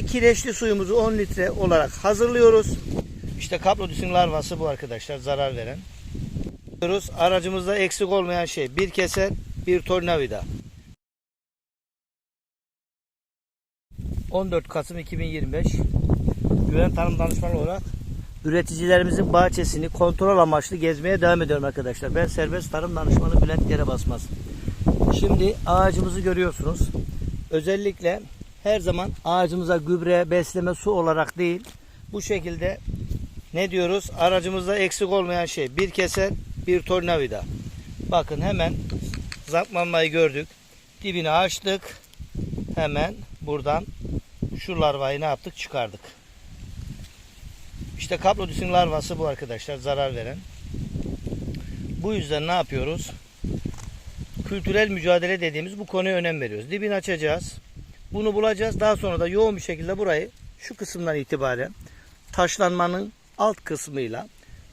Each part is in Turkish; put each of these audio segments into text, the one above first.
Kireçli suyumuzu 10 litre olarak hazırlıyoruz. İşte kaplodisin larvası bu arkadaşlar zarar veren. Aracımızda eksik olmayan şey bir keser bir tornavida. 14 Kasım 2025 Güven Tarım Danışmanı olarak üreticilerimizin bahçesini kontrol amaçlı gezmeye devam ediyorum arkadaşlar. Ben serbest tarım danışmanı Bülent Yere Basmaz. Şimdi ağacımızı görüyorsunuz. Özellikle her zaman ağacımıza gübre, besleme, su olarak değil bu şekilde ne diyoruz? Aracımızda eksik olmayan şey bir keser, bir tornavida. Bakın hemen zapmanmayı gördük. Dibini açtık. Hemen buradan şu larvayı ne yaptık? Çıkardık. İşte kaplodisin larvası bu arkadaşlar zarar veren. Bu yüzden ne yapıyoruz? Kültürel mücadele dediğimiz bu konuya önem veriyoruz. Dibini açacağız. Bunu bulacağız. Daha sonra da yoğun bir şekilde burayı şu kısımdan itibaren taşlanmanın alt kısmıyla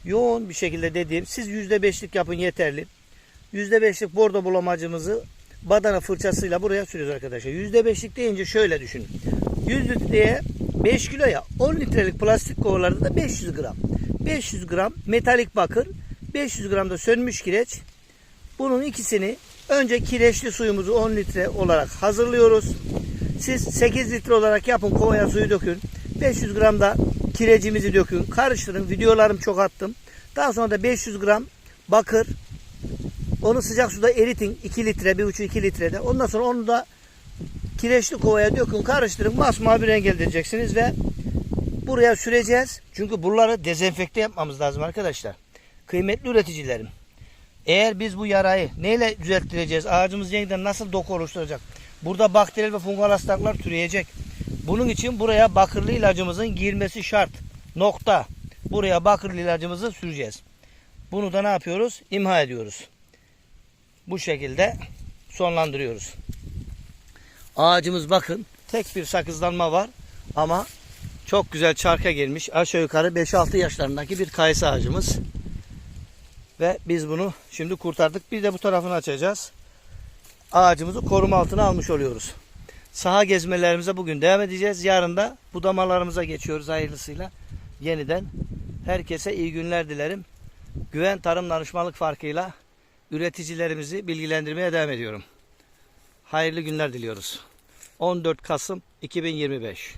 yoğun bir şekilde dediğim siz %5'lik yapın yeterli. %5'lik bordo bulamacımızı badana fırçasıyla buraya sürüyoruz arkadaşlar. %5'lik deyince şöyle düşünün. 100 litreye 5 kiloya 10 litrelik plastik kovalarda da 500 gram. 500 gram metalik bakır, 500 gram da sönmüş kireç. Bunun ikisini önce kireçli suyumuzu 10 litre olarak hazırlıyoruz. Siz 8 litre olarak yapın kovaya suyu dökün. 500 gram da kirecimizi dökün. Karıştırın. Videolarım çok attım. Daha sonra da 500 gram bakır. Onu sıcak suda eritin. 2 litre, 1,5-2 litrede. Ondan sonra onu da kireçli kovaya dökün. Karıştırın. Masmavi renk elde edeceksiniz ve buraya süreceğiz. Çünkü buraları dezenfekte yapmamız lazım arkadaşlar. Kıymetli üreticilerim. Eğer biz bu yarayı neyle düzelttireceğiz? Ağacımız yeniden nasıl doku oluşturacak? Burada bakteriyel ve fungal hastalıklar türeyecek. Bunun için buraya bakırlı ilacımızın girmesi şart. Nokta. Buraya bakırlı ilacımızı süreceğiz. Bunu da ne yapıyoruz? İmha ediyoruz. Bu şekilde sonlandırıyoruz. Ağacımız bakın tek bir sakızlanma var ama çok güzel çarka gelmiş. Aşağı yukarı 5-6 yaşlarındaki bir kayısı ağacımız. Ve biz bunu şimdi kurtardık. Bir de bu tarafını açacağız. Ağacımızı koruma altına almış oluyoruz. Saha gezmelerimize bugün devam edeceğiz. Yarın da budamalarımıza geçiyoruz hayırlısıyla. Yeniden herkese iyi günler dilerim. Güven Tarım Danışmanlık farkıyla üreticilerimizi bilgilendirmeye devam ediyorum. Hayırlı günler diliyoruz. 14 Kasım 2025